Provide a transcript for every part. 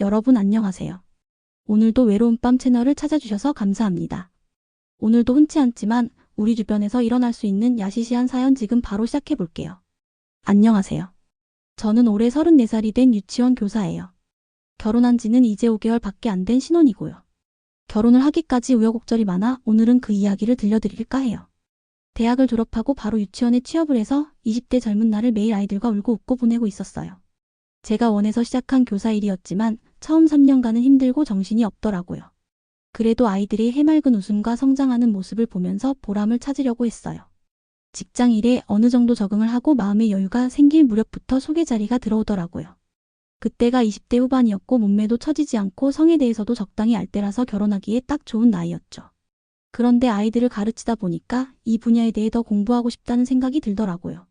여러분 안녕하세요. 오늘도 외로운 밤 채널을 찾아주셔서 감사합니다. 오늘도 흔치 않지만 우리 주변에서 일어날 수 있는 야시시한 사연 지금 바로 시작해 볼게요. 안녕하세요. 저는 올해 34살이 된 유치원 교사예요. 결혼한 지는 이제 5개월 밖에 안 된 신혼이고요. 결혼을 하기까지 우여곡절이 많아 오늘은 그 이야기를 들려드릴까 해요. 대학을 졸업하고 바로 유치원에 취업을 해서 20대 젊은 날을 매일 아이들과 울고 웃고 보내고 있었어요. 제가 원해서 시작한 교사 일이었지만 처음 3년간은 힘들고 정신이 없더라고요. 그래도 아이들이 해맑은 웃음과 성장하는 모습을 보면서 보람을 찾으려고 했어요. 직장 일에 어느 정도 적응을 하고 마음의 여유가 생길 무렵부터 소개 자리가 들어오더라고요. 그때가 20대 후반이었고 몸매도 처지지 않고 성에 대해서도 적당히 알 때라서 결혼하기에 딱 좋은 나이였죠. 그런데 아이들을 가르치다 보니까 이 분야에 대해 더 공부하고 싶다는 생각이 들더라고요.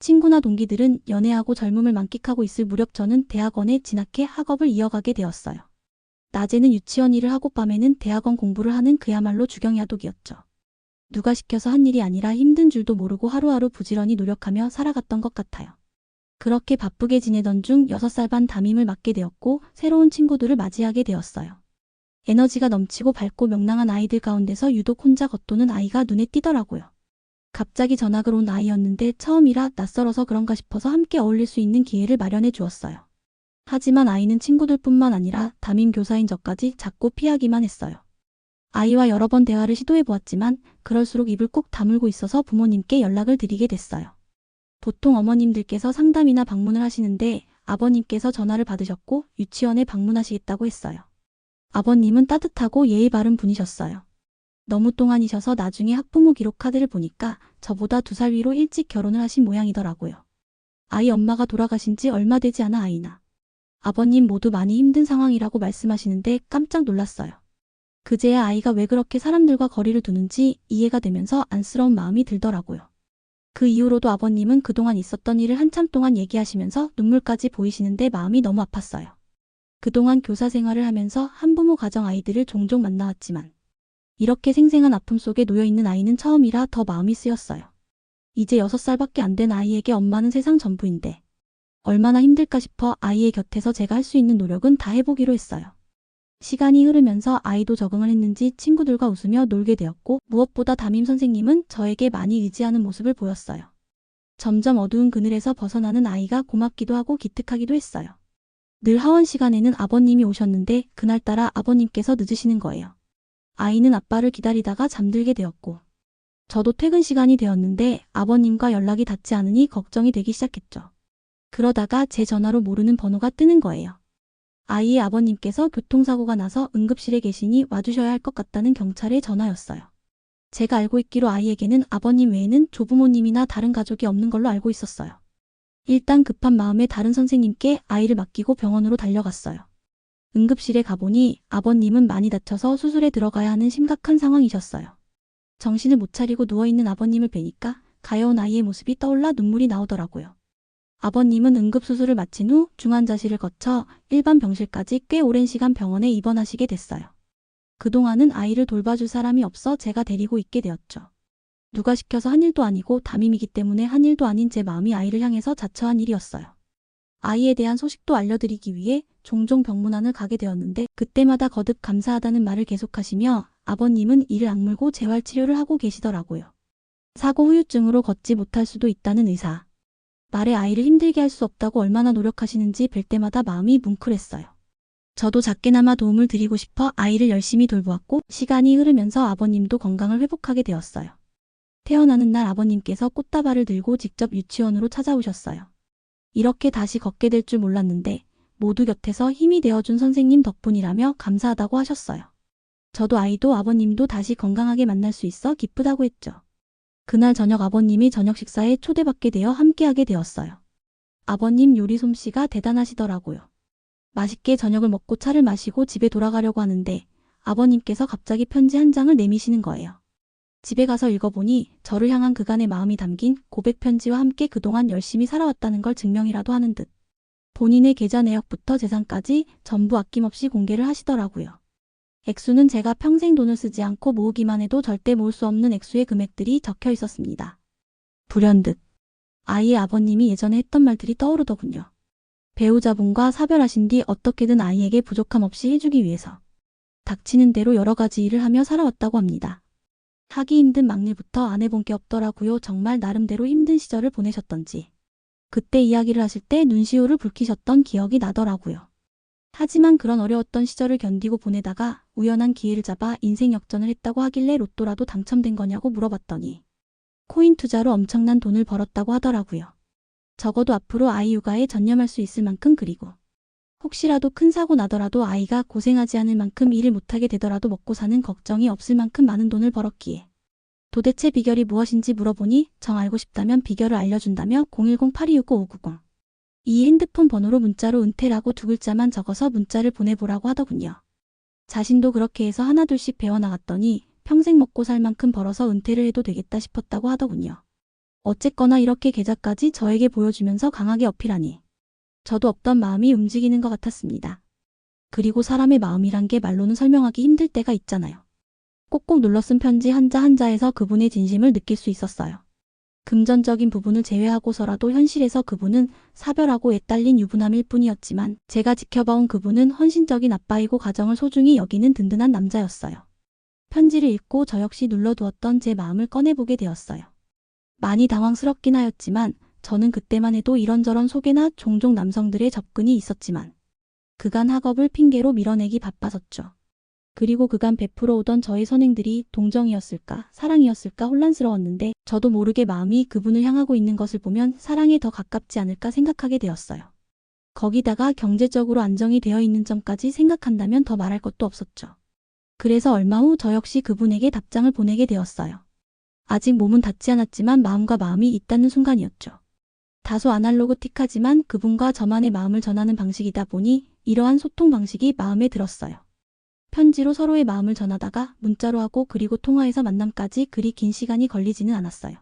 친구나 동기들은 연애하고 젊음을 만끽하고 있을 무렵 저는 대학원에 진학해 학업을 이어가게 되었어요. 낮에는 유치원 일을 하고 밤에는 대학원 공부를 하는 그야말로 주경야독이었죠. 누가 시켜서 한 일이 아니라 힘든 줄도 모르고 하루하루 부지런히 노력하며 살아갔던 것 같아요. 그렇게 바쁘게 지내던 중 6살 반 담임을 맡게 되었고 새로운 친구들을 맞이하게 되었어요. 에너지가 넘치고 밝고 명랑한 아이들 가운데서 유독 혼자 겉도는 아이가 눈에 띄더라고요. 갑자기 전학을 온 아이였는데 처음이라 낯설어서 그런가 싶어서 함께 어울릴 수 있는 기회를 마련해 주었어요. 하지만 아이는 친구들뿐만 아니라 담임 교사인 저까지 자꾸 피하기만 했어요. 아이와 여러 번 대화를 시도해 보았지만 그럴수록 입을 꼭 다물고 있어서 부모님께 연락을 드리게 됐어요. 보통 어머님들께서 상담이나 방문을 하시는데 아버님께서 전화를 받으셨고 유치원에 방문하시겠다고 했어요. 아버님은 따뜻하고 예의 바른 분이셨어요. 너무 동안이셔서 나중에 학부모 기록 카드를 보니까 저보다 두 살 위로 일찍 결혼을 하신 모양이더라고요. 아이 엄마가 돌아가신 지 얼마 되지 않아 아이나. 아버님 모두 많이 힘든 상황이라고 말씀하시는데 깜짝 놀랐어요. 그제야 아이가 왜 그렇게 사람들과 거리를 두는지 이해가 되면서 안쓰러운 마음이 들더라고요. 그 이후로도 아버님은 그동안 있었던 일을 한참 동안 얘기하시면서 눈물까지 보이시는데 마음이 너무 아팠어요. 그동안 교사 생활을 하면서 한부모 가정 아이들을 종종 만나왔지만 이렇게 생생한 아픔 속에 놓여 있는 아이는 처음이라 더 마음이 쓰였어요. 이제 6살밖에 안 된 아이에게 엄마는 세상 전부인데 얼마나 힘들까 싶어 아이의 곁에서 제가 할 수 있는 노력은 다 해보기로 했어요. 시간이 흐르면서 아이도 적응을 했는지 친구들과 웃으며 놀게 되었고 무엇보다 담임 선생님은 저에게 많이 의지하는 모습을 보였어요. 점점 어두운 그늘에서 벗어나는 아이가 고맙기도 하고 기특하기도 했어요. 늘 하원 시간에는 아버님이 오셨는데 그날따라 아버님께서 늦으시는 거예요. 아이는 아빠를 기다리다가 잠들게 되었고 저도 퇴근 시간이 되었는데 아버님과 연락이 닿지 않으니 걱정이 되기 시작했죠. 그러다가 제 전화로 모르는 번호가 뜨는 거예요. 아이의 아버님께서 교통사고가 나서 응급실에 계시니 와주셔야 할 것 같다는 경찰의 전화였어요. 제가 알고 있기로 아이에게는 아버님 외에는 조부모님이나 다른 가족이 없는 걸로 알고 있었어요. 일단 급한 마음에 다른 선생님께 아이를 맡기고 병원으로 달려갔어요. 응급실에 가보니 아버님은 많이 다쳐서 수술에 들어가야 하는 심각한 상황이셨어요. 정신을 못 차리고 누워있는 아버님을 뵈니까 가여운 아이의 모습이 떠올라 눈물이 나오더라고요. 아버님은 응급수술을 마친 후 중환자실을 거쳐 일반 병실까지 꽤 오랜 시간 병원에 입원하시게 됐어요. 그동안은 아이를 돌봐줄 사람이 없어 제가 데리고 있게 되었죠. 누가 시켜서 한 일도 아니고 담임이기 때문에 한 일도 아닌 제 마음이 아이를 향해서 자처한 일이었어요. 아이에 대한 소식도 알려드리기 위해 종종 병문안을 가게 되었는데 그때마다 거듭 감사하다는 말을 계속하시며 아버님은 이를 악물고 재활치료를 하고 계시더라고요. 사고 후유증으로 걷지 못할 수도 있다는 의사. 말에 아이를 힘들게 할 수 없다고 얼마나 노력하시는지 뵐 때마다 마음이 뭉클했어요. 저도 작게나마 도움을 드리고 싶어 아이를 열심히 돌보았고 시간이 흐르면서 아버님도 건강을 회복하게 되었어요. 태어나는 날 아버님께서 꽃다발을 들고 직접 유치원으로 찾아오셨어요. 이렇게 다시 걷게 될 줄 몰랐는데 모두 곁에서 힘이 되어준 선생님 덕분이라며 감사하다고 하셨어요. 저도 아이도 아버님도 다시 건강하게 만날 수 있어 기쁘다고 했죠. 그날 저녁 아버님이 저녁 식사에 초대받게 되어 함께하게 되었어요. 아버님 요리 솜씨가 대단하시더라고요. 맛있게 저녁을 먹고 차를 마시고 집에 돌아가려고 하는데 아버님께서 갑자기 편지 한 장을 내미시는 거예요. 집에 가서 읽어보니 저를 향한 그간의 마음이 담긴 고백 편지와 함께 그동안 열심히 살아왔다는 걸 증명이라도 하는 듯. 본인의 계좌 내역부터 재산까지 전부 아낌없이 공개를 하시더라고요. 액수는 제가 평생 돈을 쓰지 않고 모으기만 해도 절대 모을 수 없는 액수의 금액들이 적혀 있었습니다. 불현듯 아이의 아버님이 예전에 했던 말들이 떠오르더군요. 배우자분과 사별하신 뒤 어떻게든 아이에게 부족함 없이 해주기 위해서 닥치는 대로 여러 가지 일을 하며 살아왔다고 합니다. 하기 힘든 막일부터 안 해본 게 없더라고요. 정말 나름대로 힘든 시절을 보내셨던지. 그때 이야기를 하실 때 눈시울을 붉히셨던 기억이 나더라고요. 하지만 그런 어려웠던 시절을 견디고 보내다가 우연한 기회를 잡아 인생 역전을 했다고 하길래 로또라도 당첨된 거냐고 물어봤더니 코인 투자로 엄청난 돈을 벌었다고 하더라고요. 적어도 앞으로 아이 육아에 전념할 수 있을 만큼 그리고 혹시라도 큰 사고 나더라도 아이가 고생하지 않을 만큼 일을 못하게 되더라도 먹고 사는 걱정이 없을 만큼 많은 돈을 벌었기에 도대체 비결이 무엇인지 물어보니 정 알고 싶다면 비결을 알려준다며 010-8265-5990 이 핸드폰 번호로 문자로 은퇴라고 두 글자만 적어서 문자를 보내보라고 하더군요. 자신도 그렇게 해서 하나둘씩 배워나갔더니 평생 먹고 살 만큼 벌어서 은퇴를 해도 되겠다 싶었다고 하더군요. 어쨌거나 이렇게 계좌까지 저에게 보여주면서 강하게 어필하니 저도 없던 마음이 움직이는 것 같았습니다. 그리고 사람의 마음이란 게 말로는 설명하기 힘들 때가 있잖아요. 꼭꼭 눌러 쓴 편지 한자 한자에서 그분의 진심을 느낄 수 있었어요. 금전적인 부분을 제외하고서라도 현실에서 그분은 사별하고 애딸린 유부남일 뿐이었지만 제가 지켜봐온 그분은 헌신적인 아빠이고 가정을 소중히 여기는 든든한 남자였어요. 편지를 읽고 저 역시 눌러두었던 제 마음을 꺼내보게 되었어요. 많이 당황스럽긴 하였지만 저는 그때만 해도 이런저런 소개나 종종 남성들의 접근이 있었지만 그간 학업을 핑계로 밀어내기 바빴었죠. 그리고 그간 베풀어 오던 저의 선행들이 동정이었을까 사랑이었을까 혼란스러웠는데 저도 모르게 마음이 그분을 향하고 있는 것을 보면 사랑에 더 가깝지 않을까 생각하게 되었어요. 거기다가 경제적으로 안정이 되어 있는 점까지 생각한다면 더 말할 것도 없었죠. 그래서 얼마 후 저 역시 그분에게 답장을 보내게 되었어요. 아직 몸은 닿지 않았지만 마음과 마음이 있다는 순간이었죠. 다소 아날로그틱하지만 그분과 저만의 마음을 전하는 방식이다 보니 이러한 소통 방식이 마음에 들었어요. 편지로 서로의 마음을 전하다가 문자로 하고 그리고 통화해서 만남까지 그리 긴 시간이 걸리지는 않았어요.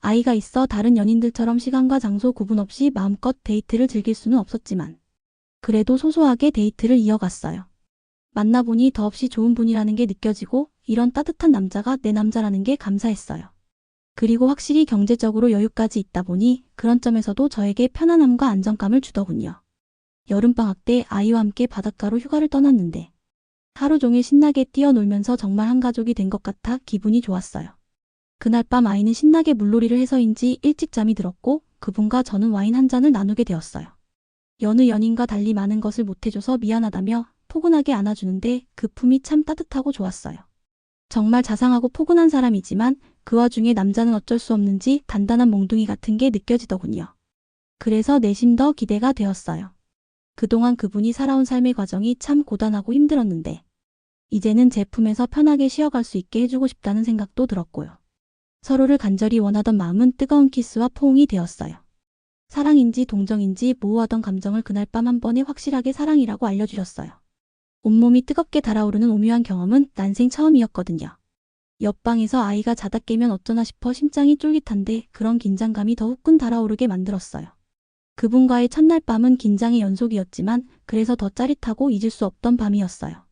아이가 있어 다른 연인들처럼 시간과 장소 구분 없이 마음껏 데이트를 즐길 수는 없었지만 그래도 소소하게 데이트를 이어갔어요. 만나보니 더없이 좋은 분이라는 게 느껴지고 이런 따뜻한 남자가 내 남자라는 게 감사했어요. 그리고 확실히 경제적으로 여유까지 있다 보니 그런 점에서도 저에게 편안함과 안정감을 주더군요. 여름방학 때 아이와 함께 바닷가로 휴가를 떠났는데 하루 종일 신나게 뛰어놀면서 정말 한 가족이 된 것 같아 기분이 좋았어요. 그날 밤 아이는 신나게 물놀이를 해서인지 일찍 잠이 들었고 그분과 저는 와인 한 잔을 나누게 되었어요. 여느 연인과 달리 많은 것을 못해줘서 미안하다며 포근하게 안아주는데 그 품이 참 따뜻하고 좋았어요. 정말 자상하고 포근한 사람이지만 그 와중에 남자는 어쩔 수 없는지 단단한 몽둥이 같은 게 느껴지더군요. 그래서 내심 더 기대가 되었어요. 그동안 그분이 살아온 삶의 과정이 참 고단하고 힘들었는데 이제는 제품에서 편하게 쉬어갈 수 있게 해주고 싶다는 생각도 들었고요. 서로를 간절히 원하던 마음은 뜨거운 키스와 포옹이 되었어요. 사랑인지 동정인지 모호하던 감정을 그날 밤 한 번에 확실하게 사랑이라고 알려주셨어요. 온몸이 뜨겁게 달아오르는 오묘한 경험은 난생 처음이었거든요. 옆방에서 아이가 자다 깨면 어쩌나 싶어 심장이 쫄깃한데 그런 긴장감이 더 후끈 달아오르게 만들었어요. 그분과의 첫날 밤은 긴장의 연속이었지만 그래서 더 짜릿하고 잊을 수 없던 밤이었어요.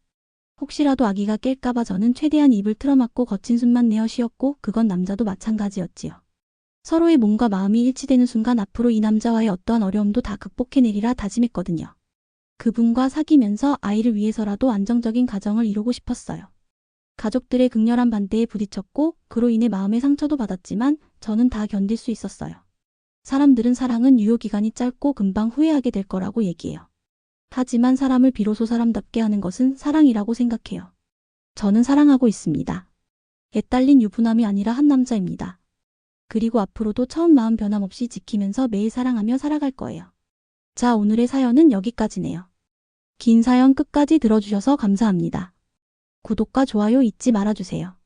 혹시라도 아기가 깰까봐 저는 최대한 입을 틀어막고 거친 숨만 내어 쉬었고 그건 남자도 마찬가지였지요. 서로의 몸과 마음이 일치되는 순간 앞으로 이 남자와의 어떠한 어려움도 다 극복해내리라 다짐했거든요. 그분과 사귀면서 아이를 위해서라도 안정적인 가정을 이루고 싶었어요. 가족들의 극렬한 반대에 부딪혔고 그로 인해 마음의 상처도 받았지만 저는 다 견딜 수 있었어요. 사람들은 사랑은 유효기간이 짧고 금방 후회하게 될 거라고 얘기해요. 하지만 사람을 비로소 사람답게 하는 것은 사랑이라고 생각해요. 저는 사랑하고 있습니다. 애딸린 유부남이 아니라 한 남자입니다. 그리고 앞으로도 처음 마음 변함없이 지키면서 매일 사랑하며 살아갈 거예요. 자, 오늘의 사연은 여기까지네요. 긴 사연 끝까지 들어주셔서 감사합니다. 구독과 좋아요 잊지 말아주세요.